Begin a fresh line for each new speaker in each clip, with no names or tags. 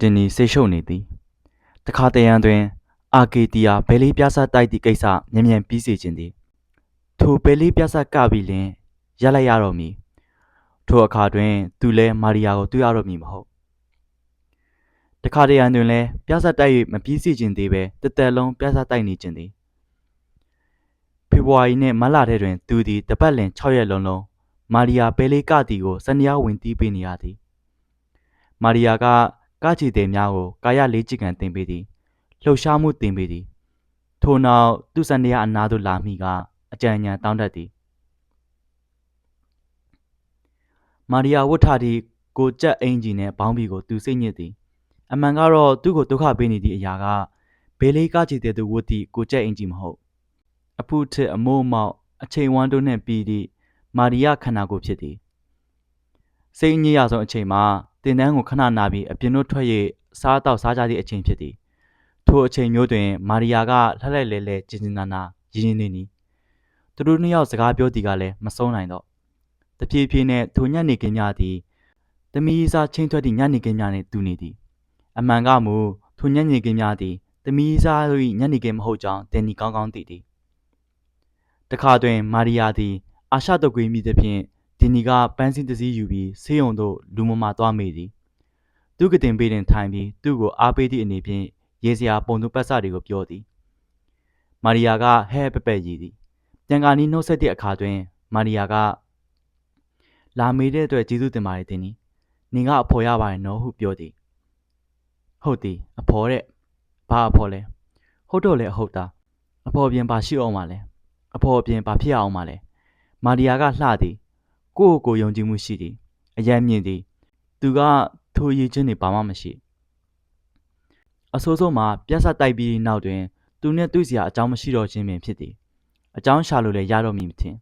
တင်နီစိတ်ရှုပ်နေသည်တခါတရံတွင် အာကေတီယာဘယ်လေးပြဆတ်တိုက်သည့်ကိစ္စမြန်မြန်ပြီးစေခြင်းသည်ထိုဘယ်လေးပြဆတ်ကပြီးလင်ရက်လိုက်ရတော့မည်ထိုအခါတွင် သူလည်းမာရီယာကိုတွေ့ရတော့မည်မဟုတ်တခါတရံတွင်လည်းပြဆတ်တိုက်၍မပြီးစေခြင်းသေးပဲတစ်သက်လုံးပြဆတ်တိုက်နေခြင်းသည်ဖေဖော်ဝါရီနှင့်မတ်လထဲတွင် သူသည်တပတ်လင်6ရက်လုံးလုံးမာရီယာဘယ်လေးကတီကိုစနေရဝင်တီးပေးနေရသည်မာရီယာက ကချီတဲ့များကိုကာယလေးချစ်ကန်တင်ပေးသည်လှုပ်ရှားမှုတင်ပေးသည်ထို့နောက်သူစနေရအနာသို့လာမိကအကြံဉာဏ်တောင်းတတ်သည်မာရီယာဝတ်ထသည့်ကိုကြက်အင်ဂျီနှင့်ဘောင်းဘီကိုသူစိတ်ညစ်သည်အမှန်ကတော့သူ့ကိုဒုက္ခပေးနေသည့်အရာကဘေးလေးကချီတဲ့သူဝတ်သည့်ကိုကြက်အင်ဂျီမဟုတ်အဖုထစ်အမိုးအမောက်အချိန်ဝမ်းတို့နှင့်ပြီးသည့်မာရီယာခန္ဓာကိုယ်ဖြစ်သည် စိတ်အညစ်ရဆုံးအချိန်မှာတင်တန်းကိုခဏနာပြီးအပြင်တို့ထွက်၍စားတော့စားကြသည့်အချိန်ဖြစ်သည်ထိုအချိန်မျိုးတွင်မာရီယာကလှလှလဲလဲကျင်ကျင်နာနာရင်းရင်းနေနီသူတို့နှစ်ယောက်စကားပြောသည်ကလည်းမဆုံးနိုင်တော့တဖြည်းဖြည်းနဲ့ထိုညနေခင်းများသည်သမီးစားချင်းထွက်သည့်ညနေခင်းများနှင့်တူနေသည်အမှန်ကမူထိုညနေခင်းများသည်သမီးစား၏ညနေခင်းမဟုတ်ကြောင်းတင်နီကောင်းကောင်းသိသည်တခါတွင်မာရီယာသည်အာရှတုတ်ကွေးမိသဖြင့် ဒီနီကပန်းစည်းတစ်စီးယူပြီးဆေးရုံသို့လူမမာသွားမိသည်သူကတင်ပေးတွင်ထိုင်ပြီးသူ့ကိုအားပေးသည့်အနေဖြင့်ရေစရာပုံသူပတ်စတွေကိုပြောသည်မာရီယာကဟဲဟဲပက်ပက်ရည်သည်ပြန်ကာနီးနှုတ်ဆက်သည့်အခါတွင် မာရီယာကလာမေးတဲ့အတွက်ကျေးဇူးတင်ပါတယ်တင်နီနင်ကအဖော်ရပါတယ်နော်ဟုပြောသည်ဟုတ်သည်အဖော်တဲ့ဘာအဖော်လဲဟုတ်တော့လေအဟုတ်သားအဖော်ပြင်ဘာရှိအောင်မလဲအဖော်ပြင်ဘာဖြစ်အောင်မလဲမာရီယာကလှသည် ကိုယ့်ကိုယ်ယုံကြည်မှုရှိသည်အယံမြင့်သည် သူကထိုရည်ချင်းတွေဘာမှမရှိအဆိုးဆုံးမှာပြဿနာတိုက်ပြီးနောက်တွင် သူနှင့်တွေ့စရာအကြောင်းမရှိတော့ခြင်းပင်ဖြစ်သည်အကြောင်းရှာလို့လည်းရတော့မည်မထင်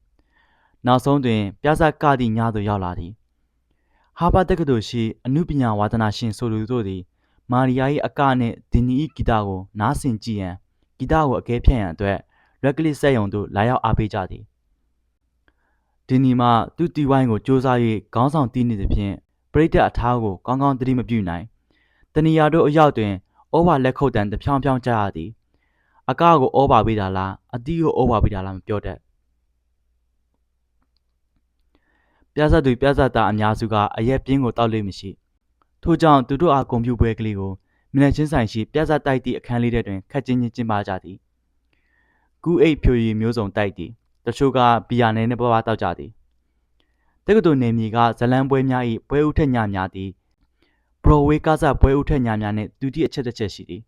နောက်ဆုံးတွင် ပြဿနာကသည့်ညသို့ရောက်လာသည်ဟာဗတ်တက္ကသိုလ်ရှိအနုပညာဝါသနာရှင်ဆိုသူတို့သည် မာရီယာ၏အကနှင့်ဒင်နီ၏ဂီတကို နားဆင်ကြည့်ရန်ဂီတကိုအကဲဖြတ်ရန်အတွက်ရက်ကလစ်ဆက်ယုံသို့လာရောက်အားပေးကြသည် ဒီနီမှသူ့တီဝိုင်းကိုစ조사၍ခေါင်းဆောင်တီးနေသဖြင့်ပရိသတ်အထားကိုကောင်းကောင်းသတိမပြုနိုင်တဏီယာတို့အရောက်တွင်ဩဘာလက်ခုပ်တန်တဖြောင်းဖြောင်းကြရသည်အကကိုဩဘာပေးတာလားအတီးကိုဩဘာပေးတာလားမပြောတတ်ပြဿသူပြဿသားအများစုကအရက်ပြင်းကိုတောက်လို့မရှိထို့ကြောင့်သူတို့အားကွန်ပျူပွဲကလေးကိုမျက်နှာချင်းဆိုင်ရှိပြဿတိုက်သည့်အခန်းလေးတွင်ခက်ချင်းချင်းကျင်းပကြသည်ကူးအိတ်ဖြိုရည်မျိုးစုံတိုက်သည် တချို့ကဘီယာနဲနဲ့ပွားပွားတောက်ကြသည်တက္ကသိုလ်နေမြေကဇလံပွဲများ၏ပွဲဥထက်ညများသည်ဘရိုဝေးကားစားပွဲဥထက်ညများနှင့်တူတီအချက်တစ်ချက်ရှိသည်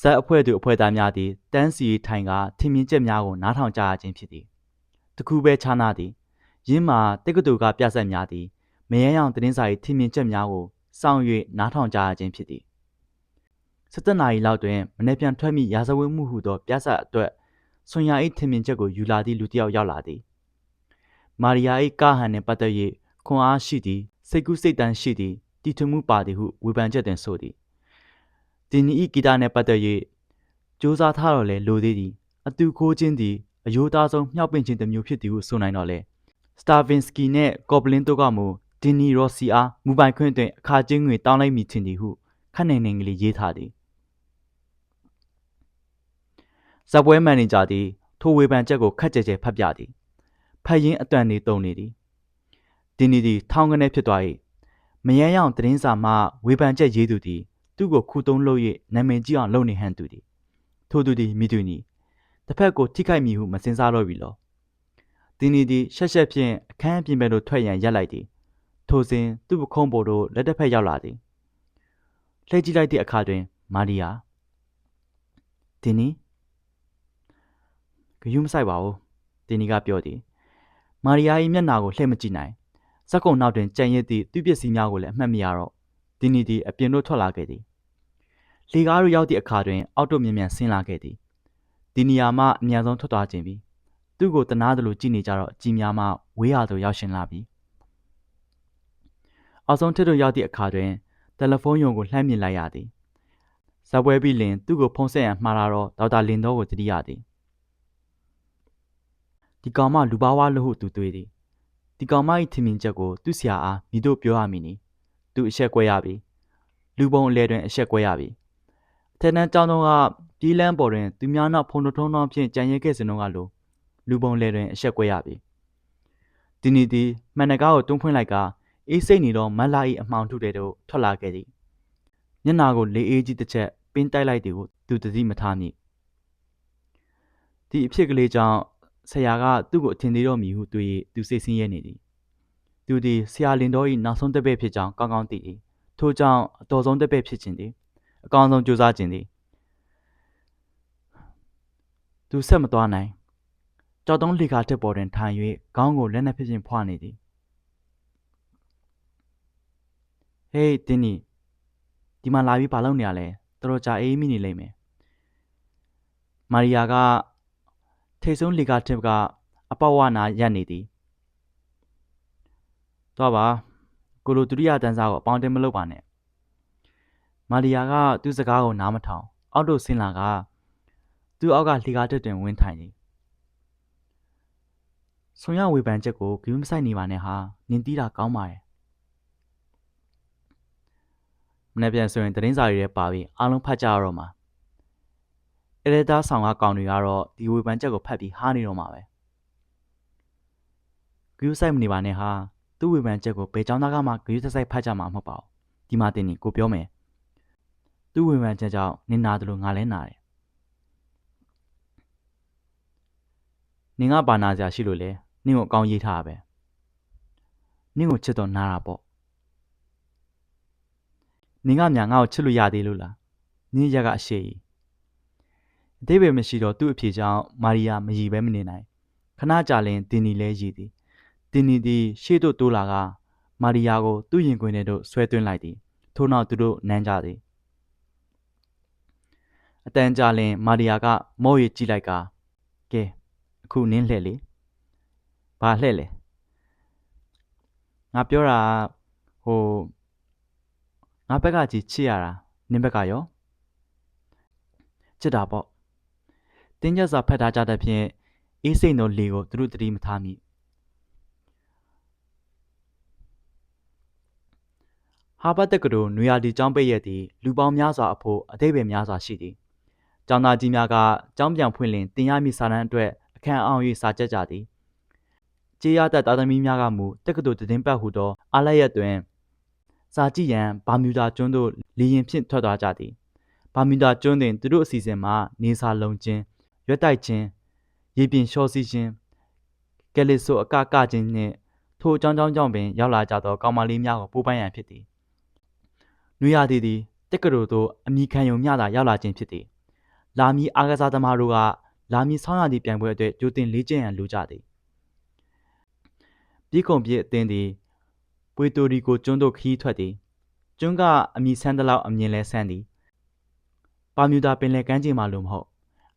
ဇက်အဖွဲ့သူအဖွဲ့သားများသည်တန်းစီထိုင်ကထင်မြင်ချက်များကိုနားထောင်ကြရခြင်းဖြစ်သည်တခုပဲခြားနာသည်ရင်းမှာတက္ကသိုလ်ကပြဆက်များသည်မယန်းရောင်တင်းစာ၏ထင်မြင်ချက်များကိုစောင့်၍နားထောင်ကြရခြင်းဖြစ်သည်17နာရီလောက်တွင်မနေ့ပြန်ထွက်မိရာဇဝတ်မှုဟုသောပြဆက်အတွက် ဆွန်ယာ၏ထင်မြင်ချက်ကိုယူလာသည့်လူတစ်ယောက်ရောက်လာသည်မာရီယာ၏ကားဟန်နှင့်ပတ်သက်၍ခွန်အားရှိသည်စိတ်ကူးစိတ်တမ်းရှိသည်တည်ထွင်မှုပါသည်ဟုဝေဖန်ချက်တွင်ဆိုသည်ဒီနီ၏ဂီတနှင့်ပတ်သက်၍စူးစမ်းထားတော့လဲလိုသေးသည်အတူခိုးခြင်းသည်အယိုးသားဆုံးမြောက်ပင်ခြင်းတစ်မျိုးဖြစ်သည်ဟုဆိုနိုင်တော့လဲစတာဗင်စကီနှင့်ကော့ပလင်တို့ကမူဒီနီရော့စီအားမူပိုင်ခွင့်တွင်အခါကျင်းငွေတောင်းလိုက်မိခြင်းသည်ဟုခက်နေနေကလေးရေးထားသည် ဇပွဲမန်နေဂျာသည်ထိုဝေဖန်ချက်ကိုခက်ကြဲကြဲဖတ်ပြသည်ဖတ်ရင်းအတန်နေတုံနေသည်ဒီနီသည်ထောင်းကနေဖြစ်သွား၏မယန်းရောင်သတင်းစာမှဝေဖန်ချက်ရေးသူသည်သူ့ကိုခုတုံးလုပ်၍နာမည်ကြီးအောင်လုပ်နေဟန်သူသည်ထို့သူသည်မိသူနီတစ်ဖက်ကိုထိခိုက်မိဟုမစင်စားတော့ပြီလောဒီနီသည်ရှက်ရှက်ဖြင့်အခန်းပြင်ပသို့ထွက်ရန်ရက်လိုက်သည်ထိုစဉ်သူ့ပခုံးပေါ်သို့လက်တစ်ဖက်ရောက်လာသည်လှည့်ကြည့်လိုက်သည့်အခါတွင် မာရီယာဒီနီ ဂယုမဆိုင်ပါဘူးဒီနီကပြောသည်မာရီယာ၏မျက်နှာကိုလှည့်မကြည့်နိုင်စက်ကုံနောက်တွင်ကြံရစ်သည့်သူ့ပစ္စည်းများကိုလည်းအမှတ်မရတော့ဒီနီသည်အပြင်သို့ထွက်လာခဲ့သည်လေကားတို့ရောက်သည့်အခါတွင် အောက်တို့မြင်မြန်ဆင်းလာခဲ့သည်ဒီနေရာမှအမြန်ဆုံးထွက်သွားခြင်းပြီသူ့ကိုတနာသလိုကြည့်နေကြတော့ကြည်များမှဝေးရသို့ရောက်ရှင်လာပြီအောက်ဆုံးထစ်တို့ရောက်သည့်အခါတွင်တယ်လီဖုန်းယုံကိုလှမ်းမြင်လိုက်ရသည်ဇပွဲပြီးလင်သူ့ကိုဖုန်းဆက်ရန်မှားလာတော့ဒေါက်တာလင်တော်ကိုတတိရသည် ဒီကောင်မလူပါဝါလို့ဟုသူတွေးသည်ဒီကောင်မ၏ထင်မြင်ချက်ကိုသူ့ဆရာအားမိတို့ပြောရမည်နီသူအဆက်ကွဲရပြီလူပုံအလဲတွင်အဆက်ကွဲရပြီအထက်တန်းကျောင်းတော်ကပြေးလန်းပေါ်တွင်သူများနောက်ဖုန်ထုံးထုံးဖြင့်ကြံရဲခဲ့စဉ်တော့ကလိုလူပုံလဲတွင်အဆက်ကွဲရပြီဒီနေ့သည်မှန်တကားကိုတွန်းဖွင့်လိုက်ကအေးစိတ်နေတော့မတ်လာ၏အမှောင်ထုတဲ့တို့ထွက်လာခဲ့သည်မျက်နာကိုလေအေးကြီးတစ်ချက်ပင်းတိုက်လိုက်သည်ကိုသူတတိမထားမိဒီအဖြစ်ကလေးကြောင့် ဆရာကသူ့ကိုအထင်သေးတော့မည်ဟုတွေး၍သူစိတ်ဆင်းရဲနေသည်သူသည်ဆရာလင်တော်၏နောက်ဆုံးတစ်ပည့်ဖြစ်ကြောင်းကောင်းကောင်းသိသည်ထို့ကြောင့်အတော်ဆုံးတစ်ပည့်ဖြစ်ခြင်းသည်အကောင်းဆုံးကြိုးစားခြင်းသည်သူဆက်မသွားနိုင်ကြောက်တုံးလေကားတစ်ပေါ်တွင်ထိုင်၍ခေါင်းကိုလက်နက်ဖြစ်ခြင်းဖွာနေသည်ဟေးတင်းနီဒီမှာလာပြီးဘာလုပ်နေရလဲတော်တော်ကြာအေးမိနေလိမ့်မယ်မာရီယာက ထိတ်ဆုံးလေကားတစ်ကအပေါဝနာရပ်နေသည်တော့ပါကိုလိုဒုတိယတန်းစားကိုအပေါင်းတင်မလုပ်ပါနဲ့မာရီယာကသူ့စကားကိုနားမထောင်အောက်သို့ဆင်းလာကသူ့အောက်ကလေကားတစ်တွင်ဝင်းထိုင်သည်ဆွန်ရဝေဖန်ချက်ကိုဂရုမစိုက်နေပါနဲ့ဟာနင်တီးတာကောင်းပါတယ်မနေ့ပြန်ဆိုရင်သတင်းစာတွေထဲပါပြီးအားလုံးဖတ်ကြရတော့မှာ အရဒါဆောင်ကကောင်တွေကတော့ဒီဝေဖန်ချက်ကိုဖတ်ပြီးဟားနေတော့မှာပဲဂရုစိုက်မနေပါနဲ့ဟာသူ့ဝေဖန်ချက်ကိုဘယ်ကြောင်းသားကမှဂရုစိုက်ဖတ်ကြမှာမဟုတ်ပါဘူးဒီမှာတင်နေကိုပြောမယ်သူ့ဝေဖန်ချက်ကြောင့်နင်နာတယ်လို့ငါလည်းနာတယ်နင်ကဘာနာစရာရှိလို့လဲနင့်ကိုအကောင်းရေးထားတာပဲနင့်ကိုချစ်တော့နားတာပေါ့နင်ကညာငါ့ကိုချစ်လို့ရသေးလို့လားနင့်ရက်ကအရှိကြီး အသေးပဲမရှိတော့သူ့အဖေကြောင့်မာရီယာမရီပဲမနေနိုင်ခဏကြာလင်တင်နီလဲရည်သည်တင်နီသည်ရှေ့သို့တိုးလာကမာရီယာကိုသူ့ရင်ခွင်ထဲသို့ဆွဲသွင်းလိုက်သည်ထို့နောက်သူတို့နမ်းကြသည်အတန်ကြာလင်မာရီယာကမော့ရကြည့်လိုက်ကကဲအခုနင်းလှဲ့လေဘာလှဲ့လဲငါပြောတာဟိုငါဘက်ကကြီးချစ်ရတာနင်းဘက်ကရောချစ်တာပေါ့ တင်းကျပ်စွာဖတ်ထားကြတဲ့ဖြင့်အေးစိတ်သောလေကိုသူတို့တတိမထားမိဟာဘတ်တက္ကသိုလ်နွေရာသီကျောင်းပိတ်ရက်သည်လူပေါင်းများစွာအဖို့အသေးပဲများစွာရှိသည်ကျောင်းသားကြီးများကကျောင်းပြန်ဖွင့်လင်တင်ရမည့်စာတမ်းအတွက်အခမ်းအောင်၍စာကြက်ကြသည်ကြေးရသက်သားသမီးများကမူတက္ကသိုလ်တင်ပတ်ဟုသောအားလရက်တွင်စာကြည့်ရန်ဘာမြူဒါကျွန်းသို့လေရင်ဖြင့်ထွက်သွားကြသည်ဘာမြူဒါကျွန်းတွင်သူတို့အစီအစဉ်မှာနေစာလုံခြင်း ရွက်တိုက်ခြင်းရေပြင်လျှောစီးခြင်းကယ်လီဆိုအကကခြင်းနှင့်ထိုအကြောင်းကြောင့်ကြောင့်ပင်ရောက်လာကြသောကောင်မလေးများကိုပိုးပန်းရန်ဖြစ်သည်နွေရာသီသည်တက္ကသိုလ်သို့အမိခံယုံမျှသာရောက်လာခြင်းဖြစ်သည်လာမီအားကစားသမားတို့ကလာမီဆောင်းရာသီပြိုင်ပွဲအတွက်ကြိုတင်လေ့ကျင့်ရန်လိုကြသည်ပြည်ခုံပြည်အသင်းသည်ပွေတိုရီကိုကျွန်းသို့ခရီးထွက်သည်ကျွန်းကအမိဆန်းသလောက်အမြင်လဲဆန်းသည်ပါမြူဒါပင်လယ်ကမ်းခြေမှလိုမဟုတ်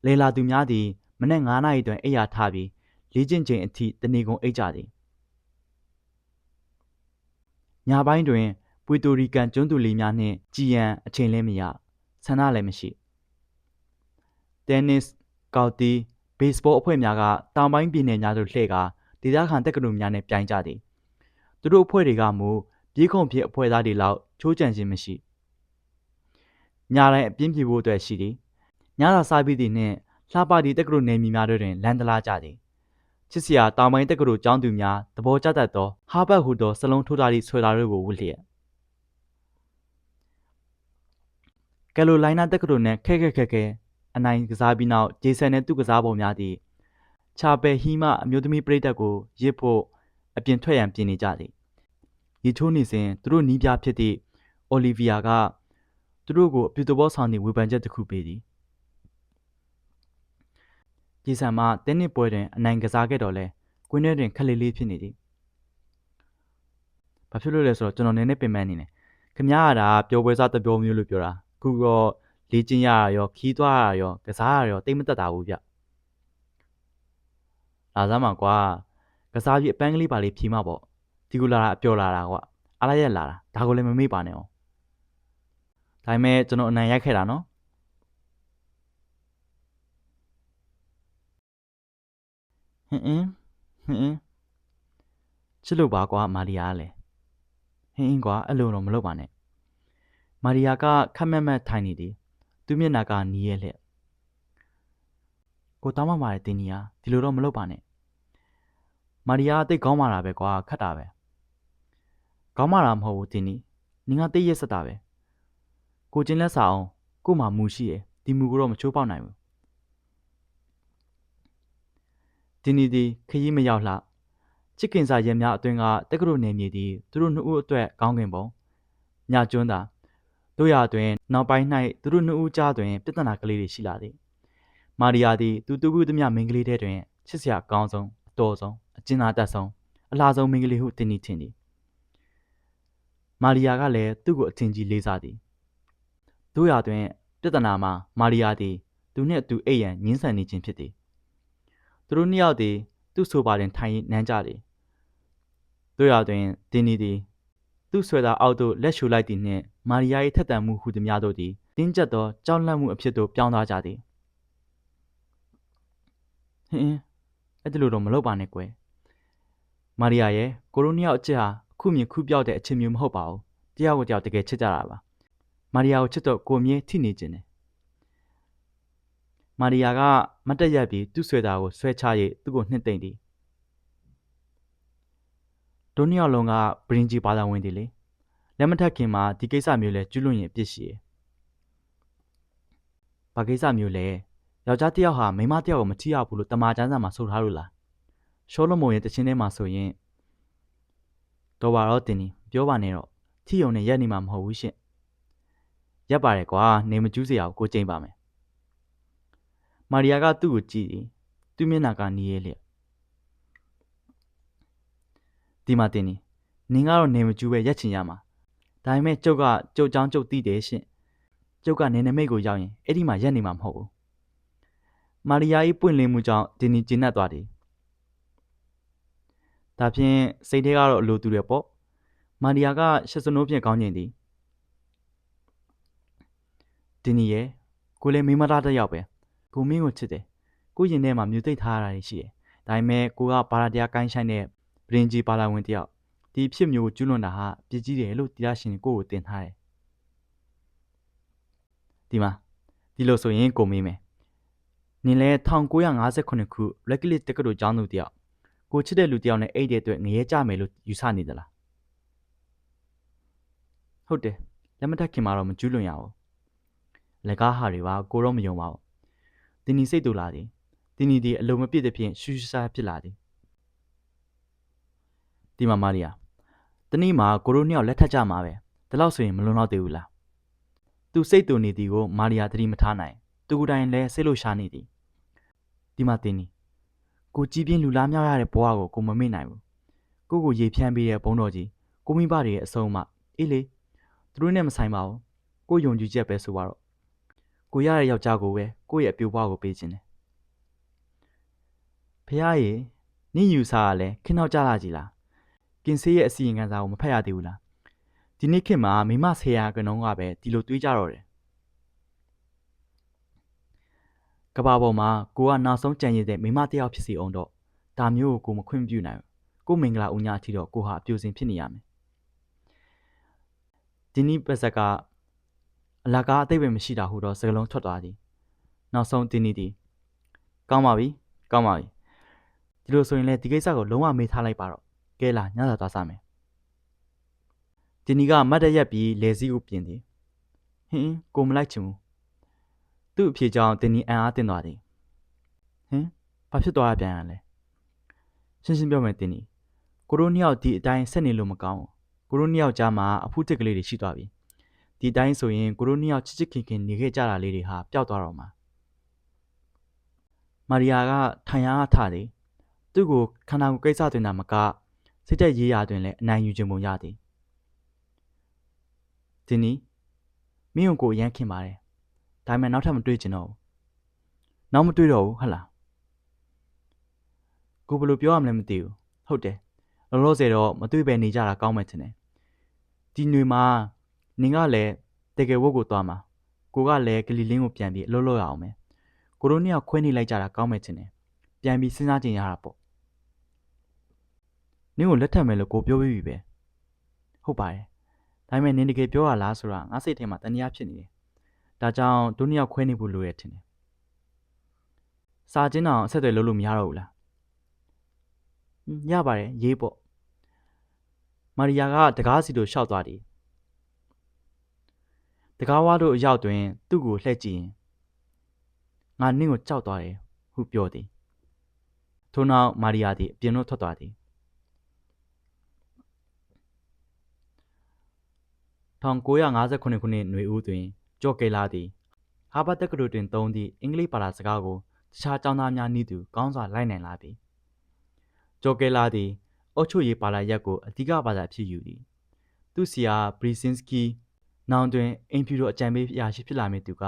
လေလာသူများသည်မနက်9နာရီတွင်အိပ်ရာထပြီးလေ့ကျင့်ချိန်အထိတနေကုန်အိပ်ကြသည်ညပိုင်းတွင်ပွေတိုရီကန်ကျွန်းသူလေးများနှင့်ကြည်ရန်အချိန်လည်းမရဆန္ဒလည်းမရှိတင်းနစ်ကောက်တီဘေ့စ်ဘောအဖွဲ့များကတောင်ပိုင်းပြည်နယ်များသို့လှည့်ကာဒေသခံတက္ကသိုလ်များနှင့်ပြိုင်ကြသည်သူတို့အဖွဲ့တွေကမူပြေးခုံဖြစ်အဖွဲ့သားတွေလောက်ချိုးချံခြင်းမရှိညာတိုင်းအပြင်းပြေဖို့အတွက်ရှိသည် ညသာစားပြီးသည့်နှင့်လှပသည့်တက္ကသိုလ်နယ်မြေများတို့တွင်လန်တလားကြသည်ချစ်စရာတောင်ပိုင်းတက္ကသိုလ်ကျောင်းသူများသဘောကျတတ်သောဟာဘတ်ဟူသောစလုံးထိုးထားသည့်ဆွဲသားတို့ကိုဝတ်လျက်ကယ်လိုလိုင်းနာတက္ကသိုလ်နှင့်ခက်ခက်ခက်ခဲအနိုင်ကစားပြီးနောက်ဂျေဆန်နှင့်သူ့ကစားပုံများသည့်ချာပယ်ဟီမအမျိုးသမီးပရိသတ်ကိုရစ်ဖို့အပြင်ထွက်ရန်ပြင်နေကြသည်ရီချိုးနေစဉ်သူတို့နီးပြဖြစ်သည့်အိုလီဗီယာကသူတို့ကိုအပြုသဘောဆောင်သည့်ဝေဖန်ချက်တစ်ခုပေးသည် ဂျေဆန်မှတင်းနစ်ပွဲတွင်အနိုင်ကစားခဲ့တော်လဲကွင်းထဲတွင်ခက်လေးလေးဖြစ်နေသည်ဘာဖြစ်လို့လဲဆိုတော့ကျွန်တော်နည်းနည်းပင်ပန်းနေတယ်ခမားကဒါပြောပွဲစားတပြောမျိုးလို့ပြောတာခုတော့လေ့ကျင့်ရရောခီးသွားရရောကစားရရောတိတ်မတက်တာဘူးဗျလာစမ်းပါကွာကစားပြီးအပန်းကလေးပါလေးဖြီးမှပေါ့ဒီကူလာတာအပျော်လာတာကွာအားလိုက်ရက်လာတာဒါကိုလည်းမမေ့ပါနဲ့အောင်ဒါပေမဲ့ကျွန်တော်အနိုင်ရိုက်ခဲ့တာနော် ဟင်းအင်းဟင်းအင်းချစ်လို့ပါကွာမာလီယာလည်းဟင်းအင်းကွာအဲ့လိုတော့မလုပ်ပါနဲ့မာရီယာကခက်မက်မက်ထိုင်နေသည်သူမျက်နှာကနီးရဲလျက်ကိုတောင်းမှပါတယ်တင်းနီယာဒီလိုတော့မလုပ်ပါနဲ့မာရီယာကတိတ်ကောင်းမာတာပဲကွာခတ်တာပဲကောင်းမာတာမဟုတ်ဘူးတင်းနီနင်ကတိတ်ရက်စက်တာပဲကိုချင်းလက်စာအောင်ကို့မှာမူရှိတယ်ဒီမူကိုတော့မချိုးပေါက်နိုင်ဘူး တင်းနီဒီခရီးမရောက်လှချစ်ခင်စာရဲများအတွင်းကတက္ကသိုလ်နေမြေသည်သူတို့နှစ်ဦးအတွက်ကောင်းကင်ပုံညကျွန်းသာတို့ရအတွင် နောက်ပိုင်း၌သူတို့နှစ်ဦးကြားတွင်ပြဿနာကလေးတွေရှိလာသည်မာရီယာသည်သူတူဘူးသမျှမိန်းကလေးတဲတွင်ချစ်စရာအကောင်းဆုံးအတော်ဆုံးအကျဉ်းသားတက်ဆုံးအလားဆုံးမိန်းကလေးဟုတင်နီထင်သည်မာရီယာကလည်းသူ့ကိုအထင်ကြီးလေးစားသည်တို့ရတွင်ပြဿနာမှာမာရီယာသည်သူနှင့်အတူအိပ်ရန်ညှင်းဆန်နေခြင်းဖြစ်သည် သူတို့နှစ်ယောက်သည်သူ့ဆိုပါတွင်ထိုင်နမ်းကြသည်တို့ရတွင်တင်နီသည်သူ့ဆွဲသားအောက်သို့လက်ရှူလိုက်သည်နှင့်မာရီယာ၏ထက်သန်မှုဟူသည်များတို့သည်တင်းကျပ်သောကြောက်လန့်မှုအဖြစ်သို့ပြောင်းသွားကြသည်ဟင်းအဲ့ဒီလိုတော့မလုပ်ပါနဲ့ကွယ်မာရီယာရဲ့ကိုရိုနီယောက်အချစ်ဟာအခုမြင်ခုပြောက်တဲ့အချစ်မျိုးမဟုတ်ပါဘူးတယောက်ကိုတယောက်တကယ်ချစ်ကြတာပါမာရီယာကိုချစ်တော့ကိုမြဲထိနေခြင်းတယ် မာရီယာကမတ်တက်ရက်ပြီးသူ့ဆွဲသားကိုဆွဲချ၍သူ့ကိုနှစ်သိမ့်သည်ဒုနှစ်ယောက်လုံးကဘရင်ကြီးဘာသာဝင်သည်လေလက်မထက်ခင်မှာဒီကိစ္စမျိုးလဲကျွလွန်ရင်အပြစ်ရှိရယ်။ဘာကိစ္စမျိုးလဲ။ယောက်ျားတစ်ယောက်ဟာမိန်းမတစ်ယောက်ကိုမချစ်ရဘူးလို့တမန်ကျမ်းစာမှာဆိုထားလို့လား။ရှောလမုန်ရဲ့တခြင်းထဲမှာဆိုရင်တော့ပါတော့တင်နေပြောပါနဲ့တော့ထီယုံနဲ့ရက်နေမှာမဟုတ်ဘူးရှင့်။ရက်ပါတယ်ကွာနေမကျူးစရာကိုကိုကျိန်ပါမယ်။ မာရီယာကသူ့ကိုကြည့်သည်။သူ့မျက်နှာကနီးရဲလျက်ဒီမှာတင်နေနင်ကတော့နေမကျူးပဲရက်ချင်ရမှာဒါပေမဲ့ကျုပ်ကကျုပ်ချောင်းကျုပ်သိတယ်ရှင့်ကျုပ်ကနေနမိတ်ကိုရောက်ရင်အဲ့ဒီမှာရက်နေမှာမဟုတ်ဘူးမာရီယာ၏ပွင့်လင်းမှုကြောင့်ဒင်နီကျဉ်တ်သွားသည်ဒါဖြင့်စိတ်ထဲကတော့အလိုတူတယ်ပေါ့မာရီယာကရှစ်စနိုးဖြင့်ကောင်းကျင်သည်ဒင်နီရဲ့ကိုလည်းမိမသားတစ်ယောက်ပဲ ကိုမင်းကိုချစ်တယ်ကိုရင်ထဲမှာမြူသိပ်ထားရတာရှိတယ်ဒါပေမဲ့ကိုကဘာသာတရားကိုင်းဆိုင်တဲ့ပရင်ကြီးပါလာဝင်တစ်ယောက်ဒီဖြစ်မျိုးကိုကျူးလွန်တာဟာပြစ်ကြီးတယ်လို့တရားရှင်ကိုကိုတင်ထားတယ်ဒီမှာဒီလိုဆိုရင်ကိုမေးမယ်နင်လဲ1958ခု Regulate တက္ကသိုလ်ကျောင်းသူတယောက်ကိုချစ်တဲ့လူတယောက်နဲ့အိတ်တဲ့အတွက်ငရဲကြမယ်လို့ယူဆနေသလားဟုတ်တယ်လက်မထက်ခင်မှာတော့မကျူးလွန်ရဘူးလက်ကားဟာတွေပါကိုတော့မယုံပါဘူး တင်းနီစိတ်တူလာသည်တင်းနီဒီအလုံးမပြည့်တဲ့ဖြင့်ရှူရှူရှားဖြစ်လာသည်ဒီမှာမာရီယာတနေ့မှာကိုရိုနှစ်ယောက်လက်ထပ်ကြမှာပဲဒါလို့ဆိုရင်မလွန်တော့သေးဘူးလားသူစိတ်တူနေသည်ကိုမာရီယာသတိမထားနိုင်သူကိုယ်တိုင်လည်းစိတ်လို့ရှာနေသည်ဒီမှာတင်းနီကိုကြည်ပြင်းလူလားမြောက်ရတဲ့ဘဝကိုကိုမမေ့နိုင်ဘူးကိုကိုရေဖြန်းပေးတဲ့ဘုံတော်ကြီးကိုမိဘတွေရဲ့အဆုံးအမအေးလေသူတို့နဲ့မဆိုင်ပါဘူးကိုယုံကြည်ချက်ပဲဆိုပါတော့ ကိုရတဲ့ယောက်ျားကိုပဲကိုရဲ့အပြိုးဘဝကိုပေးခြင်းတယ်ဖះရေနင့်ယူဆရလဲခင်းတော့ကြလာကြည်လားကင်ဆေးရဲ့အစီရင်ခံစာကိုမဖတ်ရသေးဘူးလားဒီနေ့ခေတ်မှာမိမဆရာကနုံးကပဲဒီလိုတွေးကြတော့တယ်ကဘာပေါ်မှာကိုကနောက်ဆုံးကြံရည်တဲ့မိမတယောက်ဖြစ်စီအောင်တော့ဒါမျိုးကိုကိုမခွင့်ပြုနိုင်ဘူးကိုမင်္ဂလာဦးညာအထိတော့ကိုဟာအပြိုစင်ဖြစ်နေရမယ်ဒီနေ့ပက်ဆက်က အလကားအသိပဲမရှိတာဟုတော့စကလုံးထွက်သွားသည်နောက်ဆုံးတင်းနီသည်ကောင်းပါပြီကောင်းပါပြီဒီလိုဆိုရင်လည်းဒီကိစ္စကိုလုံးဝမေးထားလိုက်ပါတော့ကဲလာညစာသွားစားမယ်ဒီနီကမတ်တရက်ပြီးလေစည်းကိုပြင်သည်ဟင်းကိုမလိုက်ချင်ဘူးသူ့အဖေကြောင့်တင်နီအံအားတင်သွားသည်ဟင်ဘာဖြစ်သွားရပြန်ရလဲရှင်းရှင်းပြောမယ်တင်နီကိုရိုနှစ်ယောက်ဒီအတိုင်းဆက်နေလို့မကောင်းဘူးကိုရိုနှစ်ယောက်ကြားမှာအဖူးတစ်ကလေးတွေရှိသွားပြီ ဒီတိုင်းဆိုရင်ကိုရိုနှစ်ယောက်ချစ်ချစ်ခင်ခင်နေခဲ့ကြတာလေးတွေဟာပျောက်သွားတော့မှာမာရီယာကထိုင်ရထသည်သူ့ကိုခန္ဓာကိုယ်ကိစ္စတင်တာမကစိတ်သက်ရေးရာတွင်လည်းအနိုင်ယူခြင်းပုံရသည်ဒီနီမင်းကိုရမ်းခင်ပါတယ်ဒါပေမဲ့နောက်ထပ်မတွေ့ချင်တော့ဘူးနောက်မတွေ့တော့ဘူးဟုတ်လားကိုဘယ်လိုပြောရမလဲမသိဘူးဟုတ်တယ်လောလောဆယ်တော့မတွေ့ပဲနေကြတာကောင်းမှထင်တယ်ဒီຫນွေမှာ နင်ကလည်းတကယ်ဝတ်ကိုသွားမှာကိုကလည်းဂလီလင်းကိုပြန်ပြီးအလုပ်လုပ်ရအောင်မယ်ကိုတို့နှစ်ယောက်ခွဲနေလိုက်ကြတာကောင်းမှထင်တယ်ပြန်ပြီးစဉ်းစားကြင်ရတာပေါ့နင့်ကိုလက်ထပ်မယ်လို့ကိုပြောပြီးပြီပဲဟုတ်ပါတယ်ဒါပေမဲ့နင်တကယ်ပြောရလားဆိုတာငါစိတ်ထဲမှာတန်တရားဖြစ်နေတယ်ဒါကြောင့်တို့နှစ်ယောက်ခွဲနေဖို့လိုရထင်တယ်စာချင်းအောင်အဆက်အသွယ်လုပ်လို့မရတော့ဘူးလားဟွန်းရပါတယ်ရေးပေါ့မာရီယာကတကားစီတို့ရှောက်သွားတယ် တကားဝါတို့အရောက်တွင် သူ့ကိုလှည့်ကြည့်ရင်ငါနင့်ကိုကြောက်သွားတယ်ဟုပြောသည်ထို့နောက်မာရီယာသည်အပြင်သို့ထွက်သွားသည်1959ခုနှစ်ຫນွေဦးတွင်ကျော်ကယ်လာသည်ဟာဘတ်တက္ကသိုလ်တွင်သုံးသည့်အင်္ဂလိပ်ဘာသာစကားကိုတခြားကျောင်းသားများနည်းတူကောင်းစွာလိုက်နိုင်လာပြီကျော်ကယ်လာသည်အုတ်ချုပ်ရေးပါလာရက်ကိုအဓိကဘာသာဖြစ်ယူသည်သူဆရာဘရီစင်စကီ နောင်တွင်အင်ဖြူတော်အကြံပေးအရာရှိဖြစ်လာမည်သူက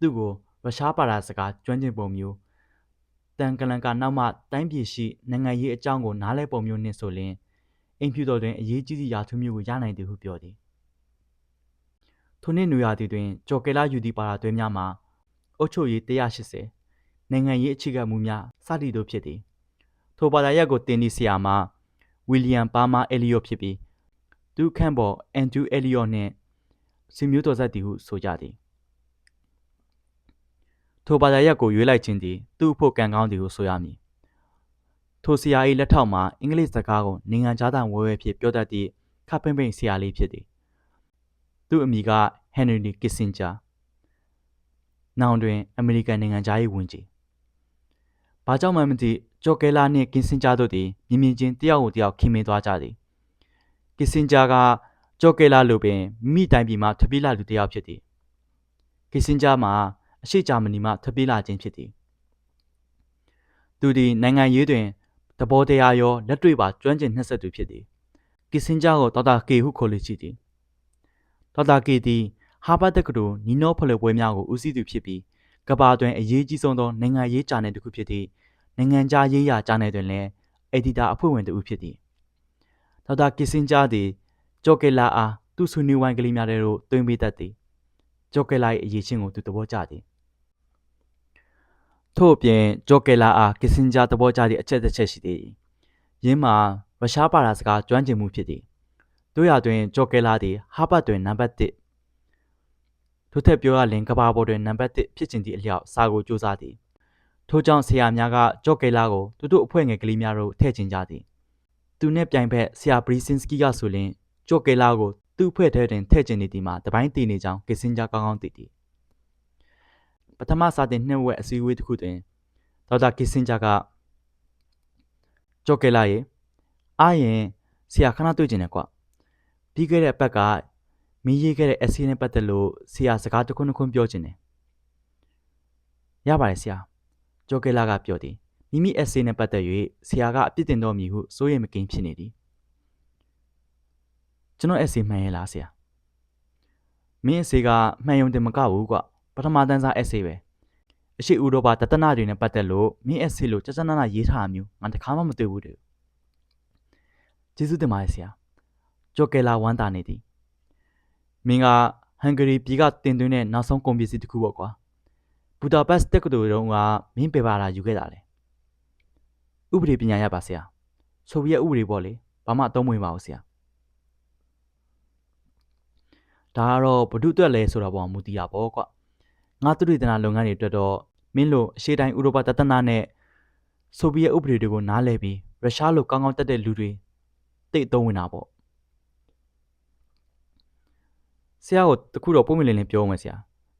သူ့ကိုရုရှားဘာသာစကားကျွမ်းကျင်ပုံမျိုးတန်ကလန်ကနောက်မှတိုင်းပြည်ရှိနိုင်ငံရေးအကြောင်းကိုနားလည်ပုံမျိုးနှင့်ဆိုလျှင်အင်ဖြူတော်တွင်အရေးကြီးသည့်ရာထူးမျိုးကိုရနိုင်သည်ဟုပြောသည်ထိုနှစ်နွေရာသီတွင်ကျော်ကယ်လာယူသည့်ပါရာတွဲများမှာအုတ်ချုပ်ရေး180နိုင်ငံရေးအခြေခံမှုများစသည်တို့ဖြစ်သည်ထိုဘာသာရပ်ကိုတင်သည့်ဆရာမှာဝီလျံပါမာအဲလီယော့ဖြစ်ပြီး သူခန့်ပေါ်အန်ဒရူးအဲလီယော့နှင့်စီမျိုးတော်ဆက်သည်ဟုဆိုကြသည်ထိုဘာသာရပ်ကိုရွေးလိုက်ခြင်းသည်သူ့အဖို့ကံကောင်းသည်ဟုဆိုရမည်ထိုဆရာ၏လက်ထောက်မှာအင်္ဂလိပ်စကားကိုနိုင်ငံခြားသားဝဲဝဲဖြင့်ပြောတတ်သည့်ခပ်ပိမ့်ပိမ့်ဆရာလေးဖြစ်သည်သူ့အမည်ကဟန်နရီကစ်စင်ဂျာနောင်တွင်အမေရိကန်နိုင်ငံသား၏ဝန်ကြီးဘာကြောင့်မှမသိဂျော်ကဲလာနှင့်ကင်စင်ဂျာတို့သည်မြင်မြင်ချင်းတယောက်ကိုတယောက်ခင်မင်သွားကြသည် ကစ်စင်ဂျာကဂျော်ကဲလာလိုပင်မိမိတိုင်းပြည်မှထွက်ပြေးလာသူတယောက်ဖြစ်သည်ကစ်စင်ဂျာမှာအရှိဂျာမနီမှထွက်ပြေးလာခြင်းဖြစ်သည်သူသည်နိုင်ငံရေးတွင်သဘောတရားရောလက်တွေ့ပါကျွမ်းကျင်နှက်ဆက်သူဖြစ်သည်ကစ်စင်ဂျာကိုဒေါက်တာကေဟုခေါ်လေရှိသည်ဒေါက်တာကေသည်ဟာဘတ်တက္ကသိုလ်နီနောဖလှယ်ပွဲများကိုဦးစီးသူဖြစ်ပြီးကမ္ဘာတွင်အရေးကြီးဆုံးသောနိုင်ငံရေးဂျာနယ်တစ်ခုဖြစ်သည့်နိုင်ငံခြားရေးရာဂျာနယ်တွင်လည်းအက်ဒီတာအဖွဲ့ဝင်တစ်ဦးဖြစ်သည် ဒေါက်တာကစ်စင်ဂျာသည်ဂျော်ကယ်လာအားသူ့ဆွေးနွေးဝိုင်းကလေးများထဲသို့တွင်ပေးတတ်သည်ဂျော်ကယ်လာ၏အရေးချင်းကိုသူသဘောကျသည်ထို့အပြင်ဂျော်ကယ်လာအားကစ်စင်ဂျာသဘောကျသည့်အချက်တစ်ချက်ရှိသည်ယင်းမှာရုရှားဘာသာစကားကျွမ်းကျင်မှုဖြစ်သည်တို့ရတွင်ဂျော်ကယ်လာသည်ဟာဘတ်တွင်နံပါတ်1ထို့ထက်ပြောရလျှင်ကဘာပေါ်တွင်နံပါတ်1ဖြစ်ခြင်းသည့်အလျောက်စာကိုစူးစမ်းသည်ထို့ကြောင့်ဆရာများကဂျော့ကယ်လာကိုသူတို့အဖွဲ့ငယ်ကလေးများတို့ထည့်ချင်ကြသည် သူနှင့်ပြိုင်ဖက်ဆရာဘရီစင်စကီကဆိုရင်ဂျော့ကယ်လာကိုသူ့အဖွဲ့ထဲတွင်ထည့်ချင်နေသည်မှာတပိုင်းတည်နေကြောင်းကစ်စင်ဂျာကောင်းကောင်းသိသည်ပထမစာတင်နှစ်ဝက်အစည်းအဝေးတစ်ခုတွင်ဒေါက်တာကစ်စင်ဂျာကဂျော့ကယ်လာရေအားရင်ဆရာခဏတွေ့ကျင်တယ်ကွပြီးခဲ့တဲ့အပတ်ကမင်းရေးခဲ့တဲ့ essay နဲ့ပတ်သက်လို့ဆရာစကားတစ်ခုနှစ်ခုပြောချင်တယ်ရပါတယ်ဆရာဂျော်ကဲလာကပြောသည် မိမိ essay နဲ့ပတ်သက်၍ဆရာကအပြစ်တင်တော်မူဟုစိုးရိမ်မကင်းဖြစ်နေသည်ကျွန်တော် essay မှန်ရဲ့လားဆရာမင်း essay ကမှန်ယုံတယ်မကဘူးကွပထမတန်းစား essay ပဲအရှိဥရောပတတနာတွေနဲ့ပတ်သက်လို့မင်း essay လို့ကြကြနာနာရေးထားတာမျိုးငါတခါမှမတွေ့ဘူးတဲ့ကျေးဇူးတင်ပါတယ်ဆရာဂျော်ကဲလာဝမ်းသာနေသည်မင်းကဟန်ဂရီပြည်ကတင်သွင်းတဲ့နောက်ဆုံးကုန်ပစ္စည်းတစ်ခုပေါ့ကွာဘူဒါပက်တက္ကသိုလ်တုန်းကမင်းပေပါလာယူခဲ့တာလေ ဥပဒေပညာရပါဆရာဆိုဗီယက်ဥပဒေပေါ့လေဘာမှအသုံးမဝင်ပါဘူးဆရာဒါကတော့ဘ ᱹ အတွက်လဲဆိုတာပေါ်မူတည်တာပေါ့ကွငါသူရိတနာလုပ်ငန်းတွေအတွက်တော့မင်းလိုအရှေ့တိုင်းဥရောပတတနာနဲ့ဆိုဗီယက်ဥပဒေတွေကိုနားလည်ပြီးရုရှားလိုကောင်းကောင်းတက်တဲ့လူတွေတိတ်အသုံးဝင်တာပေါ့ဆရာကိုတခုတော့ပုံမလင်းလင်းပြောမယ်ဆရာ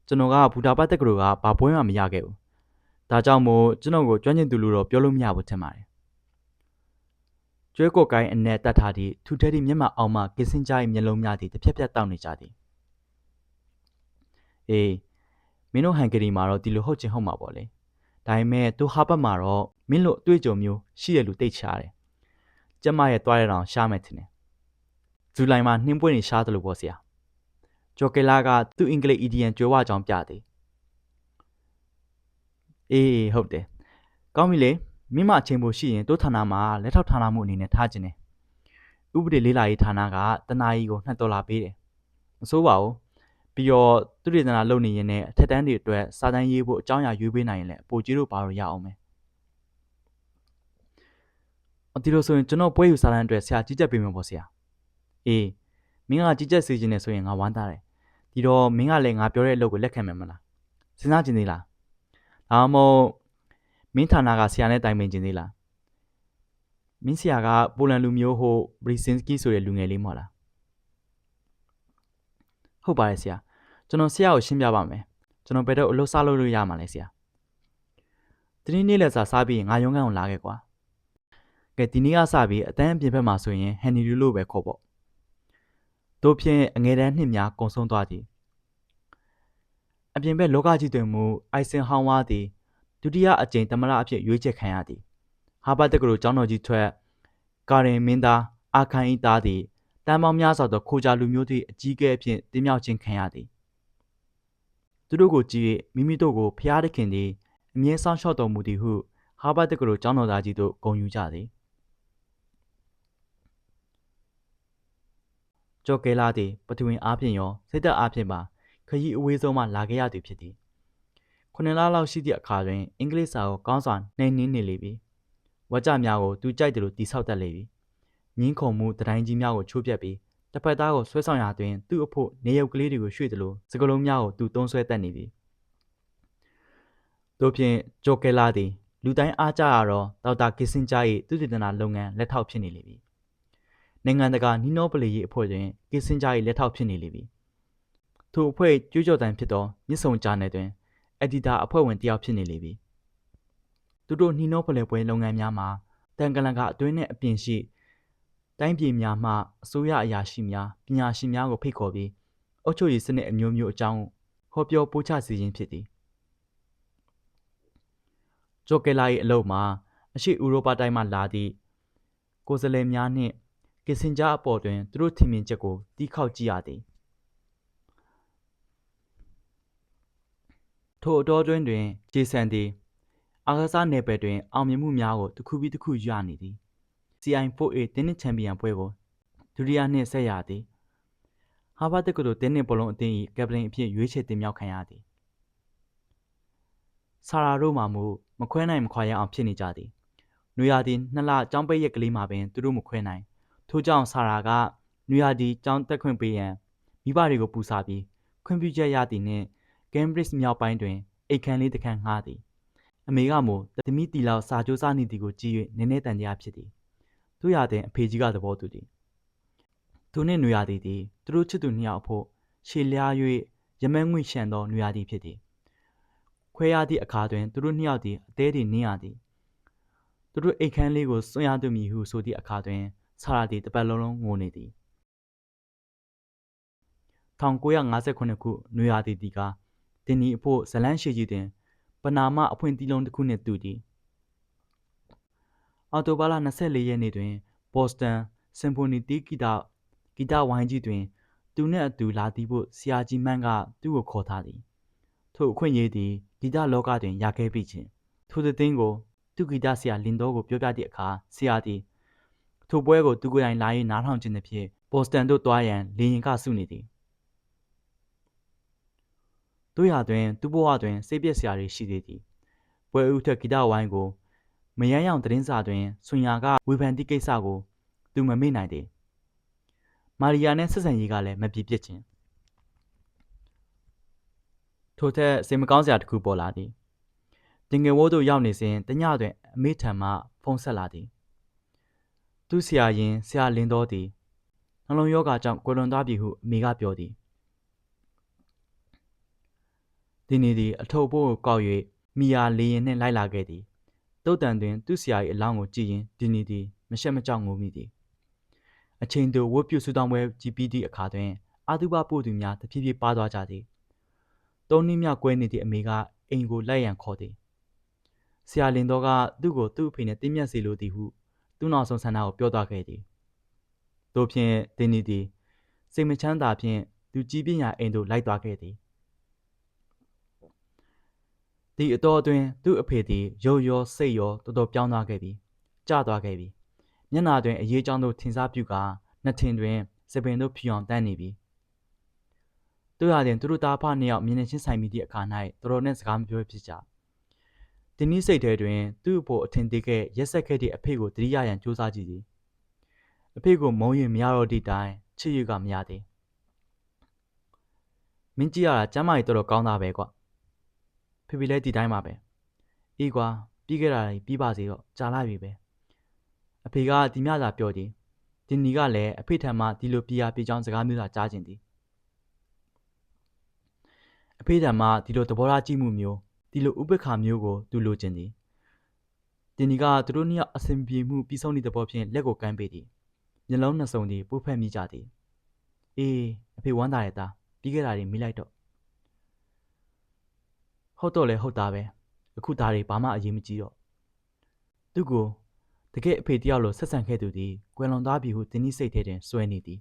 ကျွန်တော်ကဘူတာပတ်တက်ကလေးကဘာပွဲမှမရခဲ့ဘူး ဒါကြောင့်မို့ကျွန်တော်ကိုကျွမ်းကျင်သူလို့တော့ပြောလို့မရဘူးထင်ပါတယ်ကျွဲကော့ကိုင်းအနဲ့တတ်ထားသည့်ထူထဲသည့်မျက်မှောက်အောင်မှကင်းစင်ကြ၏မျက်လုံးများသည်တစ်ဖြက်ဖြက်တောက်နေကြသည်အေးမင်းတို့ဟန်ဂရီမှာတော့ဒီလိုဟုတ်ချင်ဟုတ်မှာပေါ့လေဒါပေမဲ့သူဟာဘတ်မှာတော့မင်းတို့အတွေ့အကြုံမျိုးရှိရလူတိတ်ချတယ်ကျမရဲ့တွားရအောင်ရှားမယ်ထင်တယ်ဇူလိုင်မှာနှင်းပွင့်နေရှားတယ်လို့ပေါ့ဆရာဂျော်ကယ်လာကသူ့အင်္ဂလိပ်အီဒီယံကြွယ်ဝကြောင်းပြသည် အေးအေးဟုတ်တယ်ကောင်းပြီလေမိမအချိန်ပိုရှိရင်တို့ဌာနမှာလက်ထောက်ဌာနမှုအနေနဲ့ထားခြင်းတယ်ဥပဒေလေးလာရေးဌာနကတနာကြီးကို2ဒေါ်လာပေးတယ်မစိုးပါဘူးပြီးတော့သူတေသနာလုပ်နေရင်လည်းအထက်တန်းတွေအတွက်စာတန်းရေးဖို့အကြောင်းအရာရွေးပေးနိုင်ရင်လည်းအပိုကြီးတို့ဘာလို့ရအောင်မယ်အဒီလိုဆိုရင်ကျွန်တော်ပွဲယူစာတန်းအတွက်ဆရာကြီးကြပ်ပေးမယ်ပေါ့ဆရာအေးမင်းကကြည်ကြက်စေခြင်းနဲ့ဆိုရင်ငါဝမ်းသာတယ်ဒီတော့မင်းကလည်းငါပြောတဲ့အလုပ်ကိုလက်ခံမယ်မလားစဉ်းစားကြည့်သေးလား ဒါမှမဟုတ်မင်းဌာနကဆရာနဲ့တိုင်ပင်ခြင်းသေးလားမင်းဆရာကပိုလန်လူမျိုးဟိုဘရီစင်စကီဆိုတဲ့လူငယ်လေးမဟုတ်လားဟုတ်ပါတယ်ဆရာကျွန်တော်ဆရာကိုရှင်းပြပါမယ်ကျွန်တော်ဘယ်တော့အလုပ်စလုပ်လို့ရမှာလဲဆရာတင်းနေ့လက်စာစားပြီးရင်ငါရုံးခန်းကိုလာခဲ့ကွာကဲဒီနေ့ကစပြီးအတန်းအပြင်ဘက်မှာဆိုရင်ဟန်နီလူလို့ပဲခေါ်ပေါ့တို့ဖြင့်အငယ်တန်းနှစ်များကုံဆုံးသွားသည် အပြင်ဘက်လောကကြီးတွင်မူအိုက်ဆင်ဟောင်းဝါသည်ဒုတိယအကြိမ်သမ္မတအဖြစ်ရွေးချယ်ခံရသည်ဟာဘတ်တက္ကသိုလ်ကျောင်းတော်ကြီးထွက်ကာရင်မင်းသားအာခန်ဤသားသည်တန်ပေါင်းများစွာသောခိုဂျာလူမျိုးသည့်အကြီးအကဲအဖြစ်တင်မြှောက်ခြင်းခံရသည်သူတို့ကိုကြည့်၍မိမိတို့ကိုဖျားသခင်သည်အမြဲဆောင်ရှောက်တော်မူသည်ဟုဟာဘတ်တက္ကသိုလ်ကျောင်းတော်သားကြီးတို့ဂုဏ်ယူကြသည်ကျော်ကဲလာသည်ပထဝီအားဖြင့်ရောစိတ်သက်အားဖြင့်ပါ ခရီးအဝေးဆုံးမှလာခဲ့ရသူဖြစ်သည်ခုနှစ်လလောက်ရှိသည့်အခါတွင်အင်္ဂလိပ်စာကိုကောင်းစွာနှိမ်နင်းနေလေပြီဝါကြများကိုသူကြိုက်တယ်လို့တိဆောက်တတ်လေပြီငင်းခုန်မှုတတိုင်းကြီးများကိုချိုးပြက်ပြီးတစ်ဖက်သားကိုဆွဲဆောင်ရာတွင် သူ့အဖို့နေရုပ်ကလေးတွေကိုရွှေ့တယ်လို့စကလုံးများကိုသူသုံးဆွဲတတ်နေပြီတို့ဖြင့်ဂျိုကဲလာသည်လူတိုင်းအားကြရတော့ဒေါက်တာကစ်စင်ဂျာ၏သူတည်တနာလုပ်ငန်းလက်ထောက်ဖြစ်နေလေပြီနိုင်ငံတကာနီနိုပလီ၏အဖွဲ့တွင်ကစ်စင်ဂျာ၏လက်ထောက်ဖြစ်နေလေပြီ ထိုအဖွဲ့ကြွေးကြော်တန်ဖြစ်သောမြစ်ဆုံကြားနယ်တွင်အက်ဒီတာအဖွဲ့ဝင်တစ်ယောက်ဖြစ်နေလေပြီသူတို့နီနိုပလီပွဲလုပ်ငန်းများမှာတန်ကလန်ကအတွင်းနှင့်အပြင်ရှိတိုင်းပြည်များမှအစိုးရအရာရှိများပညာရှင်များကိုဖိတ်ခေါ်ပြီးအုပ်ချုပ်ရေးစနစ်အမျိုးမျိုးအကြောင်းဟောပြောပို့ချစေခြင်းဖြစ်သည်ဂျိုကဲလာ၏အလုပ်မှာအရှိဥရောပတိုင်းမှလာသည့်ကိုယ်စားလှယ်များနှင့်ကစ်စင်ဂျာအပေါ်တွင်သူတို့ထင်မြင်ချက်ကိုတီးခေါက်ကြည့်ရသည် ထိုအတော်တွင်တွင်ဂျေဆန်သည်အာကာသနယ်ပယ်တွင်အောင်မြင်မှုများကိုတစ်ခုပြီးတစ်ခုရနေသည် CI4A တင်းနစ်ချန်ပီယံပွဲကိုဒုတိယနှစ်ဆက်ရသည်ဟာဗတ်တက္ကသိုလ်တင်းနစ်ဘောလုံးအသင်း၏ကပတိန်အဖြစ်ရွေးချယ်တင်မြှောက်ခံရသည်ဆာရာတို့မှမူမခွဲနိုင်မခွာရအောင်ဖြစ်နေကြသည်နွေရာသီနှစ်လကျောင်းပိတ်ရက်ကလေးမှာပင်သူတို့မခွဲနိုင်ထို့ကြောင့်ဆာရာကနွေရာသီကျောင်းတက်ခွင့်ပေးရန်မိဘတွေကိုပူစာပြီးခွင့်ပြုချက်ရသည်နှင့် ကမ်ဘရစ်မြောက်ပိုင်းတွင်အိတ်ခမ်းလေးတစ်ခန်းငှားသည်အမေကမို့သမီးတီလောက်စာကြိုးစားနေသည်ကိုကြည့်၍နည်းနည်းတန်တရားဖြစ်သည်တို့ရတဲ့အဖေကြီးကသဘောတူသည်သူနှင့်နွေရာသီသည်သူတို့ချစ်သူနှစ်ယောက်အဖို့ရှေလျား၍ရမန်းငွေရှံသောနွေရာသီဖြစ်သည်ခွဲရသည့်အခါတွင်သူတို့နှစ်ယောက်သည်အသေးသည်နင်းရသည်သူတို့အိတ်ခမ်းလေးကိုစွန့်ရသူမည်ဟုဆိုသည့်အခါတွင်ဆာရာသည်တပတ်လုံးလုံးငိုနေသည်1959ခုနွေရာသီတီက တင်နီအဖို့ဇလန်းရှိကြီးတွင်ပနာမအဖွင့်တီးလုံးတစ်ခုနှင့်တူသည်အော်တိုဘာလ24ရက်နေ့တွင်ဘော့စတန်စင်ဖိုနီတီဂီတဂီတဝိုင်းကြီးတွင် သူနှင့်အတူလာတီးဖို့ဆရာကြီးမန်းကသူ့ကိုခေါ်ထားသည်ထို့အခွင့်အရေးသည်ဂီတလောကတွင်ရခဲ့ပြီချင်းထိုသတင်းကိုသူဂီတဆရာလင်တော်ကိုပြောပြသည့်အခါဆရာသည်ထိုပွဲကိုသူကိုယ်တိုင်လာ၍နားထောင်ခြင်းဖြင့်ဘော့စတန်သို့တွားရန်လေရင်ကစုနေသည် တို့ရတွင်သူ့ဘဝတွင်စိတ်ပျက်စရာတွေရှိသေးသည်ပွဲဥထက်ဂီတဝိုင်းကိုမယမ်းရောင်သတင်းစာတွင်ဆွန်ယာကဝေဖန်သည့်ကိစ္စကိုသူမမေ့နိုင်သေးမာရီယာနှင့်ဆက်ဆံရေးကလည်းမပြည့်ပြည့်ချင်းထို့ထက်စိတ်မကောင်းစရာတစ်ခုပေါ်လာသည်တင်ငယ်ဝိုးတို့ရောက်နေစဉ်တညတွင်အမေထံမှဖုန်းဆက်လာသည်သူဆရာရင်ဆရာလင်းတော်သည်နှလုံးရောဂါကြောင့်ကွယ်လွန်သွားပြီဟုအမေကပြောသည် ဒီနေ့သည်အထုပ်ပိုးကိုကောက်၍မိယာလေရင်နှင့်လိုက်လာခဲ့သည်တုတ်တန်တွင်သူ့ဆရာ၏အလောင်းကိုကြည့်ရင်ဒီနေ့သည်မရှက်မကြောက်ငိုမိသည်အချိန်သို့ဝတ်ပြုဆူတောင်းပွဲကြည်ပြီးသည့်အခါတွင်အာတုဘပို့သူများတဖြည်းဖြည်းပါသွားကြသည်သုံးနည်းမြောက်ကွဲနေသည့်အမေကအိမ်ကိုလိုက်ရန်ခေါ်သည်ဆရာလင်တော်ကသူ့ကိုသူ့အဖေနဲ့တင်းမြတ်စေလိုသည်ဟုသူ့နောက်ဆုံးဆန္ဒကိုပြောသွားခဲ့သည်တို့ဖြင့်တင်းနီသည်စိတ်မချမ်းသာဖြင့်သူကြီးပညာအိမ်သို့လိုက်သွားခဲ့သည် ဒီအတော်အတွင်းသူ့အဖေသည်ရုပ်ရောစိတ်ရောတော်တော်ပြောင်းသွားခဲ့ပြီကျသွားခဲ့ပြီမျက်နာတွင်အရေးကြောင်းတို့ထင်ရှားပြုကာနှစ်ထင်တွင်စပင်တို့ဖြူအောင်တန်းနေပြီတို့ရတဲ့သူတို့သားဖနှစ်ယောက်မြင်နေချင်းဆိုင်မိသည့်အခါ၌တော်တော်နဲ့စကားမပြောဖြစ်ကြဒီနည်းစိတ်ထဲတွင် သူ့အဖို့အထင်သေးခဲ့ရက်ဆက်ခဲ့သည့်အဖေကိုတတိယရန်စူးစမ်းကြည့်သည်အဖေကိုမုံရင်မရတော့သည့်တိုင်ချစ်ရွကမရသေးမင်းကြည့်ရတာကျမ်းမာရေးတော်တော်ကောင်းတာပဲကွ ဖေဖေလည်းဒီတိုင်းပါပဲအေးကွာပြီးခဲ့တာတွေပြီးပါစေတော့ကြာလိုက်ပြီပဲအဖေကဒီမြသာပြောသည်ဒီနီကလည်းအဖေထံမှဒီလိုပြရာပြေချောင်းစကားမျိုးသာကြားကျင်သည်အဖေထံမှဒီလိုသဘောထားကြည့်မှုမျိုးဒီလိုဥပ္ပခါမျိုးကိုသူလိုချင်သည်ဒီနီကသူတို့နှစ်ယောက်အဆင်ပြေမှုပြီးဆုံးသည့်သဘောဖြင့်လက်ကိုကမ်းပေးသည်မျက်လုံးနှစ်စုံသည်ပို့ဖက်မိကြသည်အေးအဖေဝမ်းသာရဲ့သားပြီးခဲ့တာတွေမိလိုက်တော့ ဟုတ်တော့လေဟုတ်တာပဲအခုသားတွေဘာမှအရေးမကြီးတော့သူ့ကိုတကယ်အဖေတယောက်လိုဆက်ဆံခဲ့သူသည်ကွယ်လွန်သွားပြီဟုတင်းနီစိတ်ထဲတွင်စွဲနေသည်